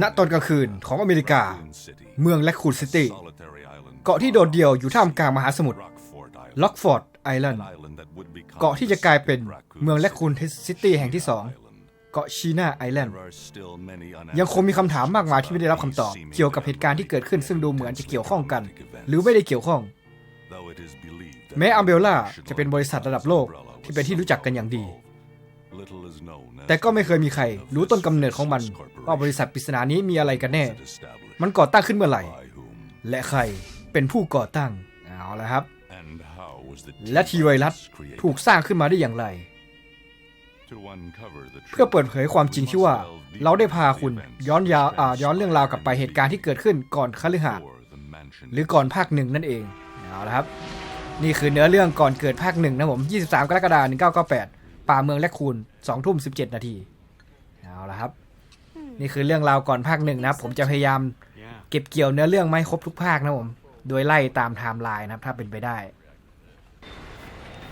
ณณตตออนนกกลาลางงคืคืนนขขอองงออเมเมริริกากา เมืเมือองงและและคูคูนนซิซิตี้ตี้ เกาะที่โดดเดี่ยวอยู่ท่ามกลางมหาสมุทรล็อกฟอร์ดไอแลนด์ เกาะที่จะกลายเป็นเมืองและคูนซิตี้แห่งที่สองเกาะชีนาไอแลนด์ ยัยังงคคงงมีมีคำคำถาถามมากกมามมายายที่ที่ไม่ไม่ได้ได้รัรับบคำคำตตออบบเกี่เกี่ยยววกักับบเหเหตุตุกาการรณ์ณ์ที่ที่เกิเกิดดขึ้ขึ้นนซึ่ซึ่งงดูดูเหเหมืมืออนนจะจะเกี่เกี่ยยววข้ข้อองงหรือไม่ได้เกี่ยวข้อง แม้แม้อัอัมมเบเบลล่าล่าจะจะเป็เป็นนบบริริษัษัททระระดัดับบโลโลกกที่ที่เป็เป็นนที่ที่รู้รู้จัจักกกักันนออย่างย่างดีดี แต่แต่ก็ก็ไม่ไม่เคเคยยมีมีใคใครรรู้รู้ต้ต้นนกำกำเนิเนิดดขขอองงมัมันนว่าว่าบบริริษัษัททปปริริศศนานานี้นี้มีมีอะอะไรไรกักันนแน่แน่ มันก่อตั้งขึ้นเมื่อไหร่ และใครเป็นผู้ก่อตั้ง เอาละครับ และและทีทีไวไวรัรัสสถูถูกกสสร้าร้างงขึ้ขึ้นนมามาได้ได้ออย่างไร เพื่เพื่ออเปิเปิดดเผเผยยความมคาวจจริริงงที่ที่ว่าว่าเราเราได้ได้พาพาคุคุณณย้ย้ออนนยายาววอ่าอ่าย้ย้ออนนเรื่เรื่อองงราราววกกลัลับบไปไปเหเหตุตุกาการรณ์ณ์ที่ที่เกิเกิดดขึ้ขึ้นนก่ก่ออนนคคฤฤหาหาสสน์น์หหรืรืออก่ก่ออนนภาภาคคหหนึ่นึ่งงนั่นั่นนเอเองงเอาละครับ นี่คือเนื้อเรื่องก่อนเกิดภาคหนึ่งนะผม 23 กรกฎาคม1998 ป่าเมืองและคูน2ทุ่ม17นาทีเอาละครับ นี่คือเรื่องราวก่อนภาคหนึ่งนะครับ ผมจะพยายามเก็บเกี่ยวเนื้อเรื่องมาให้ครบทุกภาคนะผม โดยไล่ตามไทม์ไลน์นะครับ ถ้าเป็นไปได้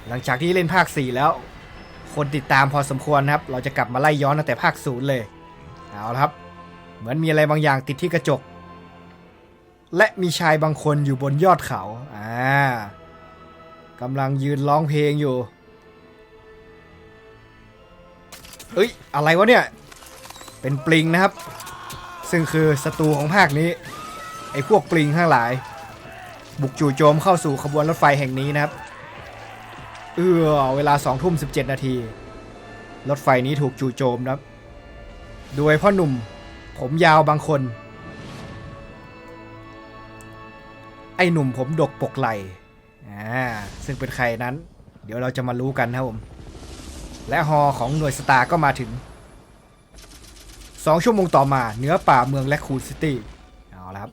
หลังจากที่เล่นภาค4แล้ว คนติดตามพอสมควรนะครับ เราจะกลับมาไล่ย้อนตั้งแต่ภาคศูนย์เลยเอาละครับ เหมือนมีอะไรบางอย่างติดที่กระจก และมีชายบางคนอยู่บนยอดเขาอ่ากำลังยืนร้องเพลงอยู่ เอ้ย อะไรวะเนี่ย เป็นปลิงนะครับ ซึ่งคือศัตรูของภาคนี้ ไอ้พวกปลิงทั้งหลาย บุกจู่โจมเข้าสู่ขบวนรถไฟแห่งนี้นะครับ เออเวลา2ทุ่ม17นาที รถไฟนี้ถูกจู่โจมนะครับ โดยพ่อหนุ่ม ผมยาวบางคน ไอ้หนุ่มผมดกปกไหลอ่าซึ่งเป็นใครนั้น เดี๋ยวเราจะมารู้กันนะครับผม และฮอของหน่วยสตาร์ก็มาถึง 2 ชั่วโมงต่อมาเหนือป่าเมืองแลคคูนซิตี้เอาละครับ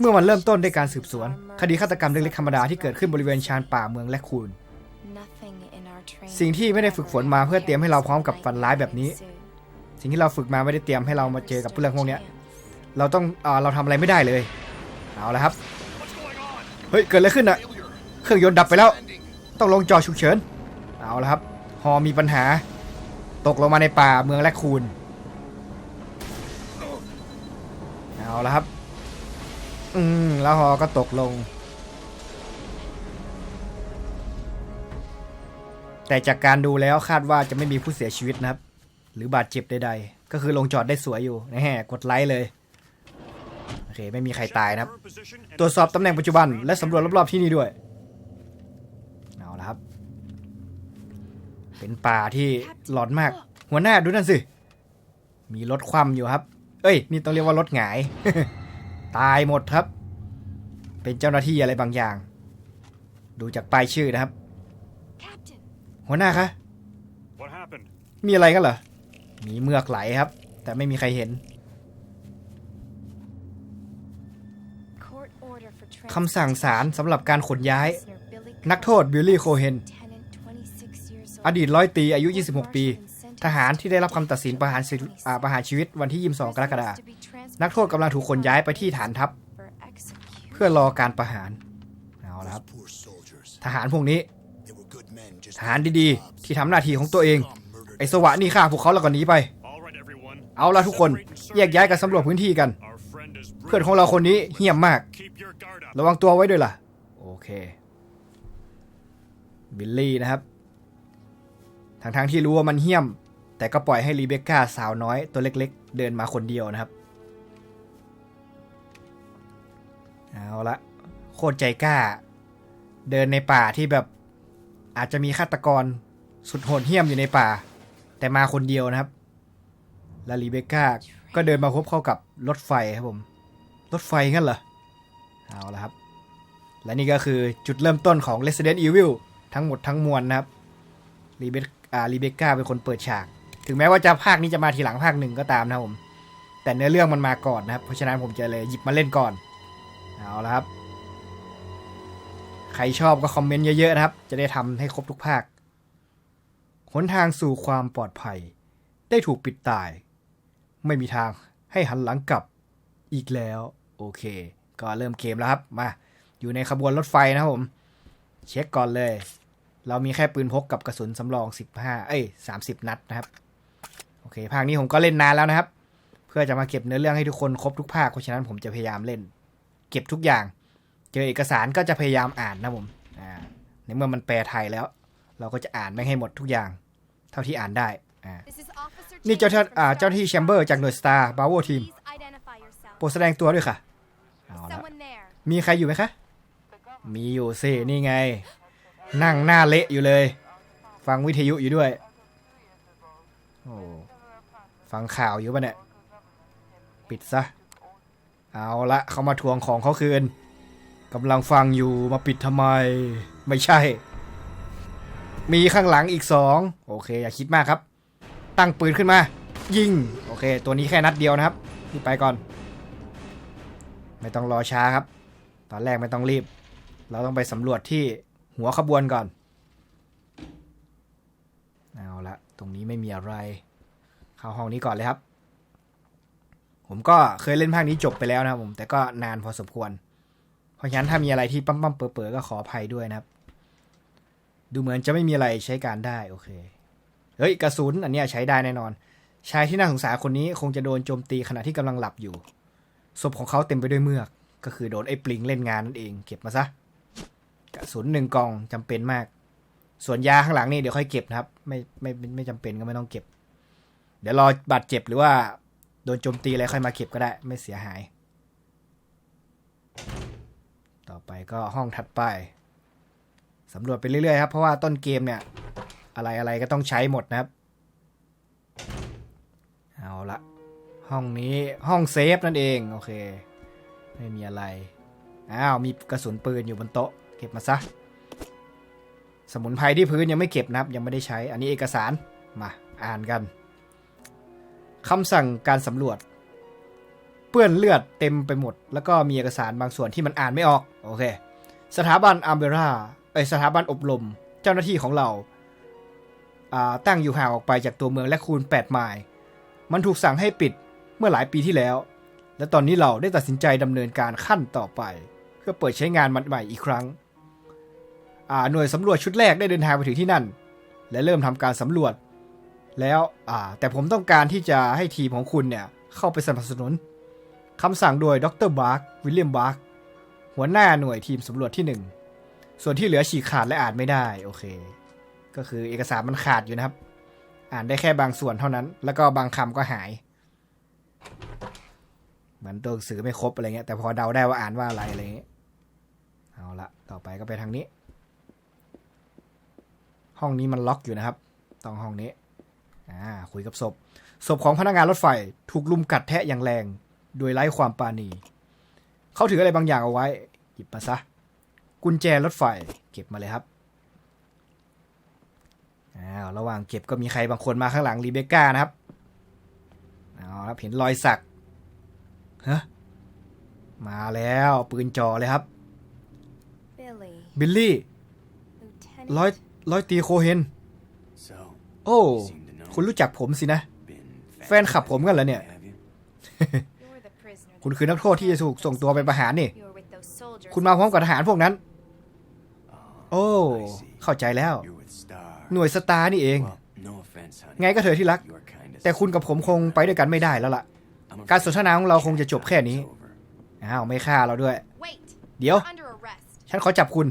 เมื่อมันเริ่มต้นด้วยการสืบสวน คดีฆาตกรรมเล็กๆธรรมดาที่เกิดขึ้นบริเวณชานป่าเมืองแลคคูนสิ่งที่ไม่ได้ฝึกฝนมาเพื่อเตรียมให้เราพร้อมกับฝันร้ายแบบนี้ สิ่งที่เราฝึกมาไม่ได้เตรียมให้เรามาเจอกับเรื่องพวกนี้เราต้องเอเราทำอะไรไม่ได้เลยเอาละครับเฮ้ยเกิดอะไรขึ้นอะเครื่องยนต์ดับไปแล้ว ต้องลงจอฉุกเฉินเอาละครับ ฮอมีปัญหา ตกลงมาในป่าเมืองแลคคูนเอาละครับ อืม แล้วฮอก็ตกลง แต่จากการดูแล้วคาดว่าจะไม่มีผู้เสียชีวิตนะครับ หรือบาดเจ็บใดๆ ก็คือลงจอดได้สวยอยู่นะฮะกดไลค์เลย โอเค ไม่มีใครตายนะครับ ตรวจสอบตำแหน่งปัจจุบันและสำรวจรอบๆที่นี่ด้วย เอาละครับ เป็นป่าที่หลอนมาก หัวหน้าดูนั่นสิ มีรถคว่ำอยู่ครับ เอ้ย นี่ต้องเรียกว่ารถหงาย ตายหมดครับ เป็นเจ้าหน้าที่อะไรบางอย่าง ดูจากป้ายชื่อนะครับ หัวหน้าคะ What happened? มีอะไรกันเหรอ มีเมือกไหลครับ แต่ไม่มีใครเห็นคำสั่งศาลสำหรับการขนย้าย นักโทษบิลลี่โคเฮน อดีตร้อยตีอายุ 26 ปี ทหารที่ได้รับคำตัดสินประหารชีวิตอ่าประหารชีวิตวันที่ 22 กรกฎาคมนักโทษกำลังถูกขนย้ายไปที่ฐานทัพ เพื่อรอการประหารเอาละครับทหารพวกนี้ ทหารดีๆ ที่ทำหน้าที่ของตัวเอง ไอ้สวะนี่ฆ่าพวกเขาแล้วก็หนีไป เอาละทุกคนแยกย้ายกันสำรวจพื้นที่กัน เพื่อนของเราคนนี้เหี้ยมมาก ระวังตัวไว้ด้วยล่ะ โอเค บิลลี่นะครับ ทั้งทงๆที่รู้ว่ามันเหี้ยม แต่ก็ปล่อยให้รีเบคก้าสาวน้อยตัวเล็กๆ เดินมาคนเดียวนะครับ เอาละโคตรใจกล้า เดินในป่าที่แบบอาจจะมีฆาตกรสุดโหดเหี้ยมอยู่ในป่า แต่มาคนเดียวนะครับและรีเบคก้าก็เดินมาพบเข้ากับรถไฟครับผม รถไฟงั้นเหรอ เอาละครับ และนี่ก็คือจุดเริ่มต้นของ Resident Evil ทั้งหมดทั้งมวลนะครับรีเบค อ่ารีเบคก้าเป็นคนเปิดฉาก ถึงแม้ว่าจะภาคนี้จะมาทีหลังภาคหนึ่งก็ตามนะครับผม แต่เนื้อเรื่องมันมาก่อนนะครับ เพราะฉะนั้นผมจะเลยหยิบมาเล่นก่อน เอาละครับ ใครชอบก็คอมเมนต์เยอะๆนะครับ จะได้ทำให้ครบทุกภาค หนทางสู่ความปลอดภัย ได้ถูกปิดตาย ไม่มีทางให้หันหลังกลับอีกแล้ว โอเค ก็เริ่มเกมแล้วครับ มา อยู่ในขบวนรถไฟนะครับผม เช็คก่อนเลย เรามีแค่ปืนพกกับกระสุนสำรอง 15 เอ้ย 30 นัดนะครับ โอเค ภาคนี้ผมก็เล่นนานแล้วนะครับ เพื่อจะมาเก็บเนื้อเรื่องให้ทุกคนครบทุกภาค เพราะฉะนั้นผมจะพยายามเล่น เก็บทุกอย่าง เจอเอกสารก็จะพยายามอ่านนะผม อ่า ในเมื่อมันแปลไทยแล้ว เราก็จะอ่านไม่งให้หมดทุกอย่าง เท่าที่อ่านได้ อ่า นี่นี่เจ้าเจ้าท่าท่านอ่าอ่าเจ้าเจ้าที่ที่แชแชมมเบเบออร์ร์จาจากกหหน่น่ววยยสตาร์บาโวทีมโปรดแสดงตัวด้วยค่ะ เอาละมีใครอยู่ไหมคะ มีอยู่สินี่ไง นั่งหน้าเละอยู่เลย ฟังวิทยุอยู่ด้วย โอ้ฟังข่าวอยู่ปะเนี่ย ปิดซะ เอาละเขามาทวงของเขาคืนกำลังฟังอยู่มาปิดทำไม ไม่ใช่ มีข้างหลังอีกสองโอเค อย่าคิดมากครับ ตั้งปืนขึ้นมา ยิง โอเค ตัวนี้แค่นัดเดียวนะครับพี่ไปก่อน ไม่ต้องรอช้าครับ ตอนแรกไม่ต้องรีบ เราต้องไปสำรวจที่ หัวขบวนก่อน เอาละตรงนี้ไม่มีอะไร เข้าห้องนี้ก่อนเลยครับ ผมก็เคยเล่นภาคนี้จบไปแล้วนะผม แต่ก็นานพอสมควร เพราะฉะนั้นถ้ามีอะไรที่ปั๊มปั๊มๆเป๋อๆก็ขออภัยด้วยนะครับ ดูเหมือนจะไม่มีอะไรใช้การได้โอเค เฮ้ยกระสุนอันนี้ใช้ได้แน่นอน ชายที่น่าสงสารคนนี้คงจะโดนโจมตีขณะที่กำลังหลับอยู่ศพของเขาเต็มไปด้วยเมือก ก็คือโดนไอ้ปลิงเล่นงานนั่นเอง เก็บมาซะ กระสุนหนึ่งกองจำเป็นมาก ส่วนยาข้างหลังนี่เดี๋ยวค่อยเก็บนะครับไม่ไม่ไม่ไม่จำเป็นก็ไม่ต้องเก็บ เดี๋ยวรอบาดเจ็บหรือว่าโดนโจมตีอะไรค่อยมาเก็บก็ได้ ไม่เสียหาย ต่อไปก็ห้องถัดไปสำรวจไปเรื่อยๆครับ เพราะว่าต้นเกมเนี่ย อะไรอะไรก็ต้องใช้หมดนะครับ เอาละห้องนี้ห้องเซฟนั่นเอง โอเค ไม่มีอะไร อ้าว มีกระสุนปืนอยู่บนโต๊ะ เก็บมาซะ สมุนไพรที่พื้นยังไม่เก็บนะครับ ยังไม่ได้ใช้ อันนี้เอกสาร มาอ่านกันคำสั่งการสำรวจ เปื้อนเลือดเต็มไปหมด แล้วก็มีเอกสารบางส่วนที่มันอ่านไม่ออก โอเค สถาบันอัมเบราเอสถาบันอบรม เจ้าหน้าที่ของเราาตั้งอยู่ห่างออกไปจากตัวเมืองและคูณ 8 ไมล์มันถูกสั่งให้ปิดเมื่อหลายปีที่แล้ว และตอนนี้เราได้ตัดสินใจดำเนินการขั้นต่อไป เพื่อเปิดใช้งานมันใหม่อีกครั้ง หน่วยสำรวจชุดแรกได้เดินทางไปถึงที่นั่น และเริ่มทำการสำรวจ แล้วแต่ผมต้องการที่จะให้ทีมของคุณเนี่ยเข้าไปสนับสนุนคำสั่งโดยดรบาร์กวิลเลียมบาร์กหัวหน้าหน่วยทีมสำรวจที่หนึ่งส่วนที่เหลือฉีกขาดและอ่านไม่ได้โอเค ก็คือเอกสารมันขาดอยู่นะครับ อ่านได้แค่บางส่วนเท่านั้น แล้วก็บางคำก็หายเหมือนตัวหนังสือไม่ครบอะไรเงี้ยแต่พอเดาได้ว่าอ่านว่าอะไรอะไรเงี้ยเอาละต่อไปก็ไปทางนี้ ห้องนี้มันล็อกอยู่นะครับ ต้องห้องนี้อ่าคุยกับศพ ศพของพนักงานรถไฟถูกลุมกัดแทะอย่างแรง โดยไร้ความปราณี เขาถืออะไรบางอย่างเอาไว้ หยิบมาซะ กุญแจรถไฟเก็บมาเลยครับอ้าวระหว่างเก็บก็มีใครบางคนมาข้างหลังรีเบคก้านะครับเอาครับเห็นรอยสักฮะมาแล้วปืนจ่อเลยครับ บิลลี่ ร้อย ร้อยตีโคเฮน โอ้ คุณรู้จักผมสินะ แฟนขับผมกันเหรอเนี่ย คุณคือนักโทษที่จะถูกส่งตัวไปประหารนี่ คุณมาพร้อมกับทหารพวกนั้น โอ้ เข้าใจแล้ว หน่วยสตาร์นี่เอง ไงก็เถอะที่รัก แต่คุณกับผมคงไปด้วยกันไม่ได้แล้วล่ะ การสนทนาของเราคงจะจบแค่นี้ อ้าว ไม่ฆ่าเราด้วย เดี๋ยว ฉันขอจับคุณ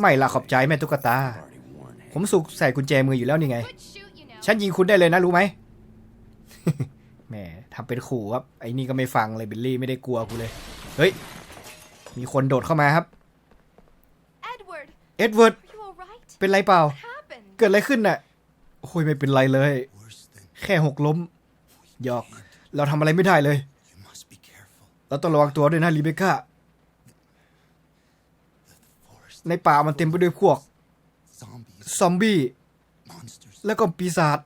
ไม่ละขอบใจแม่ตุ๊กตา ผมสุกใส่กุญแจมืออยู่แล้วนี่ไง ฉันยิงคุณได้เลยนะรู้ไหม แหมทำเป็นขู่ครับ ไอ้นี่ก็ไม่ฟังเลยบิลลี่ไม่ได้กลัวกูเลย เฮ้ย มีคนโดดเข้ามาครับ เอ็ดเวิร์ด เป็นไรเปล่า เกิดอะไรขึ้นน่ะ โอ้ยไม่เป็นไรเลย แค่หกล้ม หยอก เราทำอะไรไม่ได้เลย เราต้องระวังตัวด้วยนะรีเบคก้า ในป่ามันเต็มไปด้วยพวก ซอมบี้ แล้วก็ปีศาจ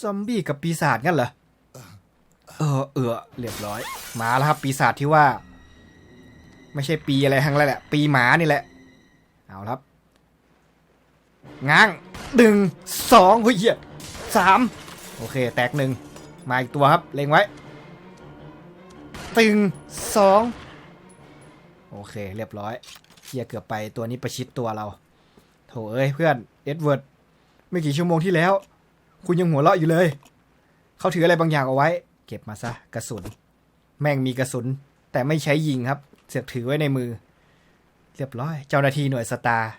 ซอมบี้กับปีศาจงั้นเหรอ เออเออเรียบร้อย มาแล้วครับ ปีศาจที่ว่า ไม่ใช่ปีอะไรทั้งนั้นแหละ ปีหมานี่แหละ เอาครับ ง้างหนึ่งสองเฮ้ยเหี้ยสามโอเค แตกหนึ่งมาอีกตัวครับ เล็งไว้ ตึงสองโอเค เรียบร้อย ฮียเกือบไปตัวนี้ประชิดตัวเรา โถเอ้ยเพื่อนเอ็ดเวิร์ดไม่กี่ชั่วโมงที่แล้ว คุณยังหัวเราะอยู่เลย เขาถืออะไรบางอย่างเอาไว้ เก็บมาซะกระสุน แม่งมีกระสุน แต่ไม่ใช้ยิงครับ เสือกถือไว้ในมือ เรียบร้อย เจ้าหน้าที่หน่วยสตาร์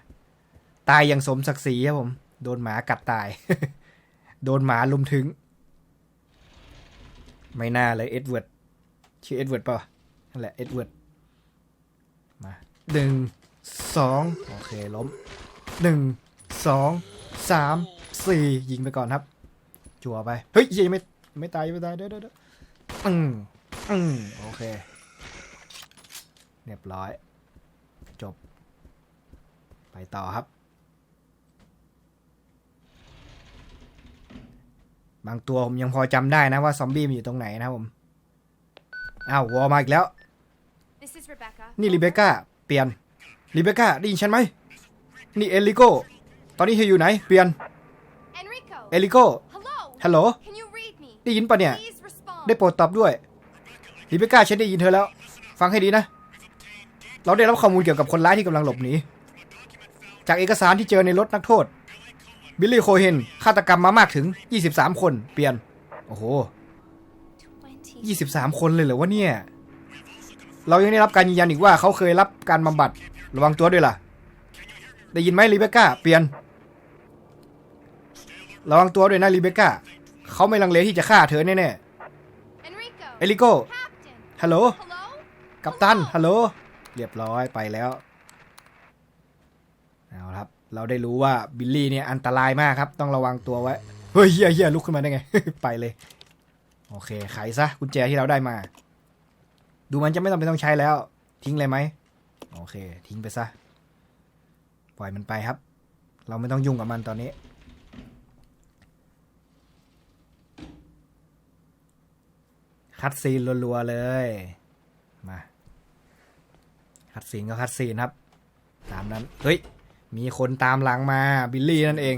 ตายอย่างสมศักดิ์ศรีครับผม โดนหมากัดตาย โดนหมาลุมถึง ไม่น่าเลยเอ็ดเวิร์ดชื่อเอ็ดเวิร์ดป่ะนั่นแหละเอ็ดเวิร์ดมาหนึ่ง สองโอเคล้มหนึ่งสองสามสี่ยิงไปก่อนครับ จั่วไป เฮ้ยยังไม่ไม่ตายยังไม่ตายเด้อเด้อเด้ออืมอืมโอเคเรียบร้อย จบ ไปต่อครับ บางตัวผมยังพอจำได้นะว่าซอมบี้มันอยู่ตรงไหนนะครับผมอ้าววอลมาอีกแล้ว This is Rebecca. นี่ลิเบก้าเปลี่ยน ลิเบก้าได้ยินฉันไหม นี่เอลิโกตอนนี้เธออยู่ไหน เปลี่ยน Enrico. เอลิโก Hello. ฮัลโหล Can you read me? ได้ยินปะเนี่ย Please respond. ได้โปรดตอบด้วยลิเบก้าฉันได้ยินเธอแล้ว ฟังให้ดีนะ เราได้รับข้อมูลเกี่ยวกับคนร้ายที่กำลังหลบหนี จากเอกสารที่เจอในรถนักโทษ บิลลี่โคเฮนฆาตกรรมมามากถึง 23 คน เปลี่ยน โอ้โห Twenty. 23 คนเลยเหรอวะเนี่ย เรายังได้รับการยืนยันอีกว่าเขาเคยรับการบำบัด ระวังตัวด้วยล่ะ ได้ยินไหมรีเบคก้า เปลี่ยน ระวังตัวด้วยนะรีเบคก้า เขาไม่ลังเลที่จะฆ่าเธอแน่ Enrico. ๆเอลิโก Captain. ฮัลโหล Hello. กัปตัน ฮัลโหล เรียบร้อยไปแล้ว เอาละครับ เราได้รู้ว่าบิลลี่เนี่ยอันตรายมากครับ ต้องระวังตัวไว้ เฮ้ยเฮียเฮียลุกขึ้นมาได้ไง ไปเลย โอเค ไขซะกุญแจที่เราได้มา ดูมันจะไม่ต้องไปนต้องใช้แล้ว ทิ้งเลยไหม โอเค ทิ้งไปซะ ปล่อยมันไปครับ เราไม่ต้องยุ่งกับมันตอนนี้ คัดซีนรัวๆเลย มาคัดซีนก็คัดซีนครับ ตามนั้น เฮ้ย มีคนตามหลังมาบิลลี่นั่นเอง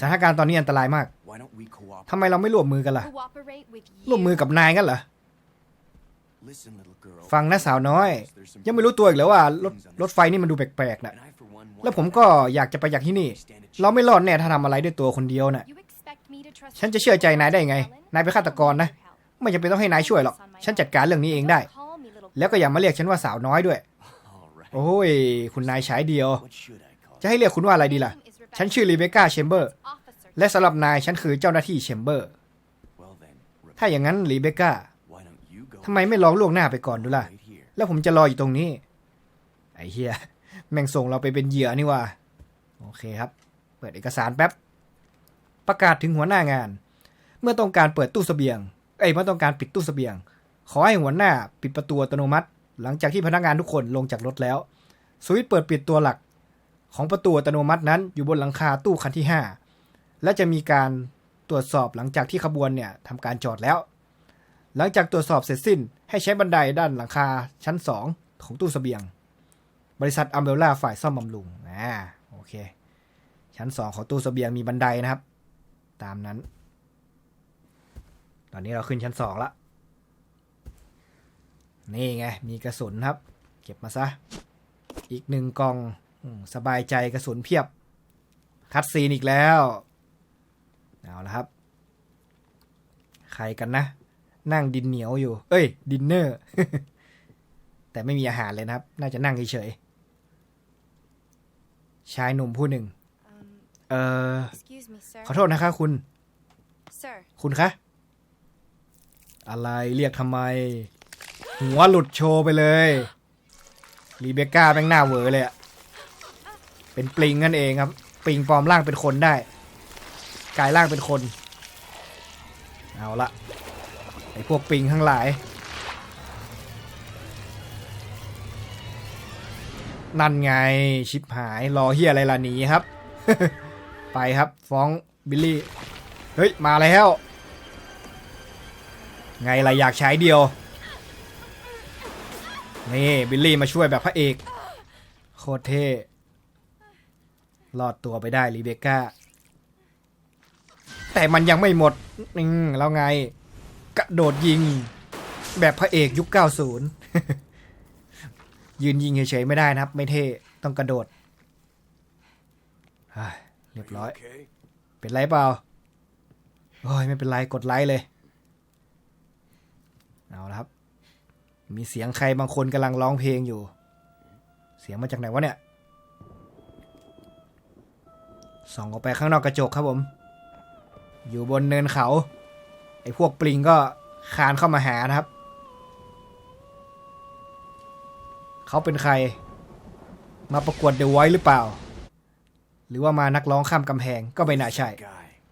สถานการณ์ตอนนี้อันตรายมากทำไมเราไม่ร่วมมือกันล่ะ ร่วมมือกับนายกันเหรอ ฟังนะสาวน้อย There's some ยังไม่รู้ตัวอีกแล้วว่ารถรถไฟนี่มันดูแปลกๆนะ And I, for one, want แล้วผมก็อยากจะไปจากที่นี่ เราไม่รอดแน่ถ้าทำอะไรด้วยตัวคนเดียวน่ะ You expect me to trust ฉันจะเชื่อใจนายได้ไง นายเป็นฆาตกรนะ ไม่จำเป็นต้องให้นายช่วยหรอก ฉันจัดการเรื่องนี้เองได้ Call me little แล้วก็อย่ามาเรียกฉันว่าสาวน้อยด้วย All right. โอ้ย คุณนายใช้เดียว What should I call จะให้เรียกคุณว่าอะไรดีล่ะ ฉันชื่อรีเบคก้าเชมเบอร์ Officer. และสำหรับนายฉันคือเจ้าหน้าที่เชมเบอร์ Well then, Rebecca, ถ้าอย่างนั้นรีเบคก้า ทำไมไม่ลองล่วงหน้าไปก่อนดูล่ะ แล้วผมจะรออยู่ตรงนี้ ไอ้เฮียแม่งส่งเราไปเป็นเหยื่อนี่ว่า โอเคครับ เปิดเอกสารแป๊บ ประกาศถึงหัวหน้างาน เมื่อต้องการเปิดตู้เสบียง เอ้ยเมื่อต้องการปิดตู้เสบียง ขอให้หัวหน้าปิดประตูอัตโนมัติ หลังจากที่พนักงานทุกคนลงจากรถแล้ว สวิตช์เปิดปิดตัวหลัก ของประตูอัตโนมัตินั้น อยู่บนหลังคาตู้คันที่ 5 และจะมีการตรวจสอบหลังจากที่ขบวนเนี่ยทำการจอดแล้ว หลังจากตรวจสอบเสร็จสิ้นให้ใช้บันไดด้านหลังคาชั้น 2 ของตู้เสบียง บริษัทอัมเบลล่าฝ่ายซ่อมบำรุงอ่าโอเค ชั้น 2 ของตู้เสบียงมีบันไดนะครับ ตามนั้น ตอนนี้เราขึ้นชั้น 2 ละ นี่ไง มีกระสุนครับ เก็บมาซะ อีกหนึ่งกองสบายใจกระสุนเพียบ คัดซีนอีกแล้ว เอาละครับ ใครกันนะ นั่งดินเหนียวอยู่ เอ้ย ดินเนอร์ แต่ไม่มีอาหารเลยนะครับ น่าจะนั่งเฉยๆชายหนุ่มผู้หนึ่ง Um, เอ่อ excuse me, sir. ขอโทษนะคะคุณ Sir. คุณคะ อะไรเรียกทำไม หัวหลุดโชว์ไปเลยรีเบคก้าแม่งหน้าเหวอเลยอะเป็นปลิงนั่นเองครับ ปลิงปลอมร่างเป็นคนได้ กลายร่างเป็นคน เอาละ ไอพวกปิงทั้งหลาย นั่นไงชิบหายรอเฮียอะไรล่ะหนีครับ ไปครับฟ้องบิลลี่ เฮ้ย มาแล้ว ไงล่ะอยากใช้เดียว นี่บิลลี่มาช่วยแบบพระเอก โคตรเท่รอดตัวไปได้รีเบคก้า แต่มันยังไม่หมดอืมแล้วไง กระโดดยิง แบบพระเอกยุค 90 ยืนยิงเฉยๆไม่ได้นะครับ ไม่เท่ต้องกระโดดเรียบร้อย Okay. เป็นไรเปล่าโอ้ยไม่เป็นไรกดไลค์เลย เอาละครับ มีเสียงใครบางคนกำลังร้องเพลงอยู่ เสียงมาจากไหนวะเนี่ยส่องออกไปข้างนอกกระจกครับผม อยู่บนเนินเขา ไอ้พวกปลิงก็คานเข้ามาหานะครับ เขาเป็นใคร มาประกวดเดอะไวท์หรือเปล่า หรือว่ามานักร้องข้ามกำแพงก็ไม่น่าใช่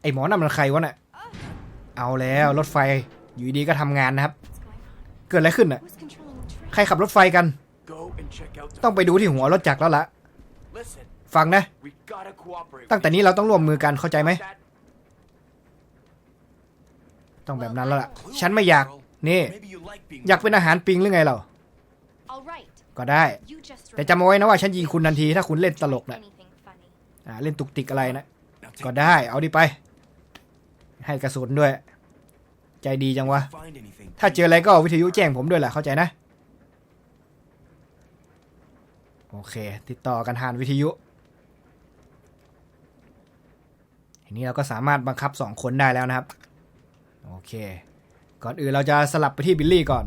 ไอ้หมอนั่นมันใครวะน่ะ เอาแล้วรถไฟอยู่ดีก็ทำงานนะครับ เกิดอะไรขึ้นน่ะ ใครขับรถไฟกัน ต้องไปดูที่หัวรถจักรแล้วละฟังนะ ตั้งแต่นี้เราต้องร่วมมือกันเข้าใจไหม ต้องแบบนั้นแล้วล่ะ ฉันไม่อยาก นี่ maybe you like being. อยากเป็นอาหารปิงหรือไงเรา All right. ก็ได้ You just แต่จำเอาไว้นะว่าฉันยิงคุณทันทีถ้าคุณเล่นตลก remember นะ anything funny. อ่าเล่นตุกติกอะไรนะ Now take ก็ได้ เอาดิไป ให้กระสุนด้วย ใจดีจังวะ Find anything. ถ้าเจออะไรก็เอาวิทยุแจ้งผมด้วยแหละเข้าใจนะ โอเค ติดต่อกันทานวิทยุทีนี้เราก็สามารถบังคับสองคนได้แล้วนะครับ โอเค ก่อนอื่นเราจะสลับไปที่บิลลี่ก่อน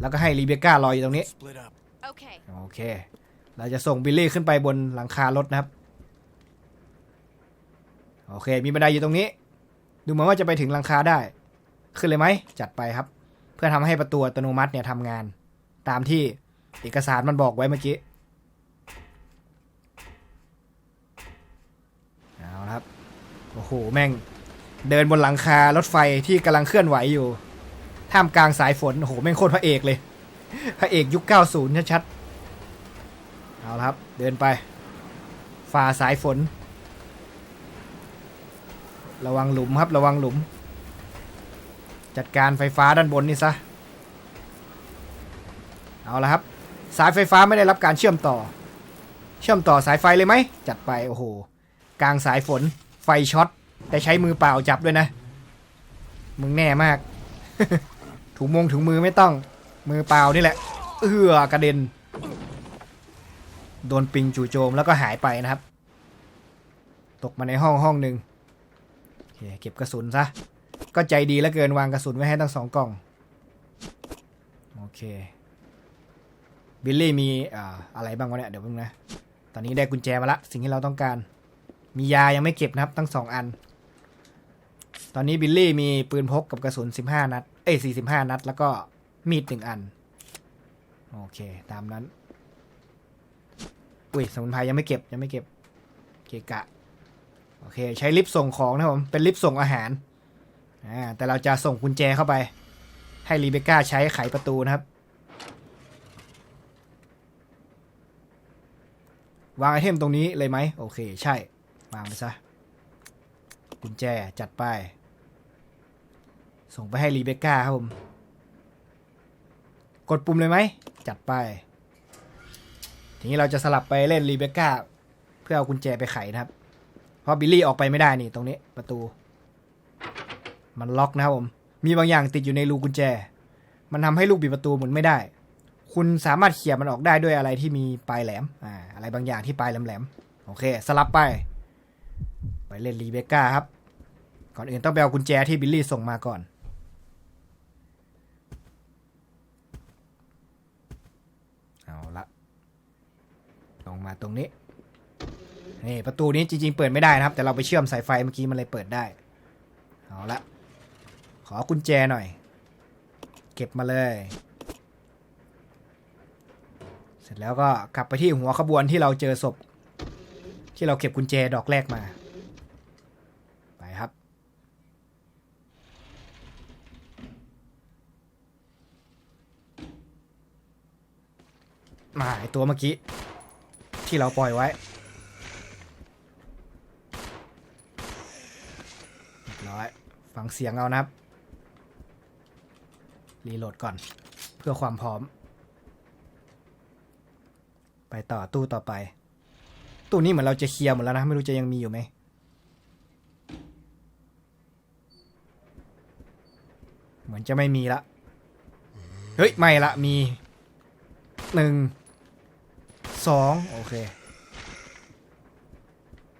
แล้วก็ให้รีเบคก้ารออยู่ตรงนี้ Split up. Okay. โอเค เราจะส่งบิลลี่ขึ้นไปบนหลังคารถนะครับ โอเค มีบันไดอยู่ตรงนี้ ดูเหมือนว่าจะไปถึงหลังคาได้ ขึ้นเลยไหม จัดไปครับ เพื่อทำให้ประตูอัตโนมัติเนี่ยทำงาน ตามที่เอกสารมันบอกไว้เมื่อกี้ เอาละครับ โอ้โห แม่ง เดินบนหลังคารถไฟที่กำลังเคลื่อนไหวอยู่ ท่ามกลางสายฝนโอ้โหแม่งโคตรพระเอกเลย พระเอกยุค 90 ชัดๆ เอาละครับ เดินไป ฝ่าสายฝน ระวังหลุมครับ ระวังหลุม จัดการไฟฟ้าด้านบนนี่ซะ เอาละครับ สายไฟฟ้าไม่ได้รับการเชื่อมต่อ เชื่อมต่อสายไฟเลยไหม จัดไป โอ้โห กลางสายฝน ไฟช็อต แต่ใช้มือเปล่าจับด้วยนะ มึงแน่มาก ถุงมงถุงมือไม่ต้อง มือเปล่านี่แหละ เอื้อกระเด็น โดนปิงจู่โจมแล้วก็หายไปนะครับ ตกมาในห้องห้องหนึ่งโอเคเก็บกระสุนซะ ก็ใจดีแล้วเกินวางกระสุนไว้ให้ทั้งสองกล่อง โอเค บิลลี่มีอะไรบ้างวะเนี่ย เดี๋ยวพิ่งนะ ตอนนี้ได้กุญแจมาละ สิ่งที่เราต้องการ มียายังไม่เก็บนะครับ ทั้งสองอัน ตอนนี้บิลลี่มีปืนพกกับกระสุน15นัด เอ้ย45นัด แล้วก็มีดหนึ่งอัน โอเค ตามนั้น อุ้ยสมุนไพรยังไม่เก็บยังไม่เก็บ เกะกะ โอเค ใช้ลิฟต์ส่งของนะครับผม เป็นลิฟต์ส่งอาหาร อ่า แต่เราจะส่งกุญแจเข้าไป ให้รีเบคก้าใช้ไขประตูนะครับ วางไอเทมตรงนี้เลยไหม โอเค ใช่ วางไปซะกุญแจจัดไป ส่งไปให้รีเบคก้าครับผม กดปุ่มเลยไหม จัดไป ทีนี้เราจะสลับไปเล่นรีเบคก้าเพื่อเอากุญแจไปไขนะครับ เพราะบิลลี่ออกไปไม่ได้นี่ตรงนี้ประตู มันล็อกนะครับผม มีบางอย่างติดอยู่ในรูกุญแจ มันทำให้ลูกบิดประตูหมุนไม่ได้ คุณสามารถเขี่ยมันออกได้ด้วยอะไรที่มีปลายแหลม อ่า อะไรบางอย่างที่ปลายแหลมๆ โอเค สลับไป ไปเล่นรีเบคก้าครับ ก่อนอื่นต้องไปเอากุญแจที่บิลลี่ส่งมาก่อน เอาละ ลงมาตรงนี้นี่ประตูนี้จริงๆเปิดไม่ได้นะครับ แต่เราไปเชื่อมสายไฟเมื่อกี้มันเลยเปิดได้เอาละขอกุญแจหน่อย เก็บมาเลย เสร็จแล้วก็กลับไปที่หัวขบวนที่เราเจอศพ ที่เราเก็บกุญแจดอกแรกมา ไปครับ มาไอตัวเมื่อกี้ ที่เราปล่อยไว้เรียบร้อยฟังเสียงเอานะครับ รีโหลดก่อน เพื่อความพร้อม ไปต่อตู้ต่อไป ตู้นี้เหมือนเราจะเคลียร์หมดแล้วนะ ไม่รู้จะยังมีอยู่ไหมเหมือนจะไม่มีละ เฮ้ย ไม่ละ มีหนึ่ง สองโอเค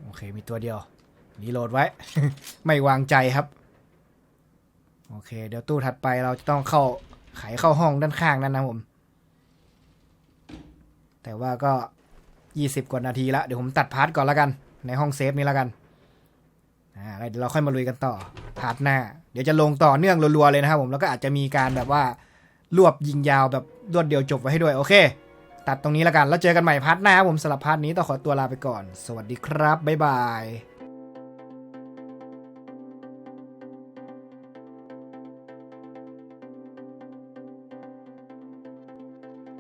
โอเค มีตัวเดียวรีโหลดไว้ ไม่วางใจครับ โอเค เดี๋ยวตู้ถัดไปเราจะต้องเข้าไขเข้าห้องด้านข้างนั่นนะผม แต่ว่าก็20กว่านาทีละ เดี๋ยวผมตัดพาร์ทก่อนแล้วกัน ในห้องเซฟนี้แล้วกันอ่าแล้วเดี๋ยวเราค่อยมาลุยกันต่อพาร์ทหน้า เดี๋ยวจะลงต่อเนื่องรัวๆเลยนะครับผมแล้วก็อาจจะมีการแบบว่ารวบยิงยาวแบบรวดเดียวจบไว้ให้ด้วยโอเค ตัดตรงนี้แล้วกัน แล้วเจอกันใหม่พาร์ทหน้าครับผมสำหรับพาร์ทนี้ต้องขอตัวลาไปก่อน สวัสดีครับบ๊ายบาย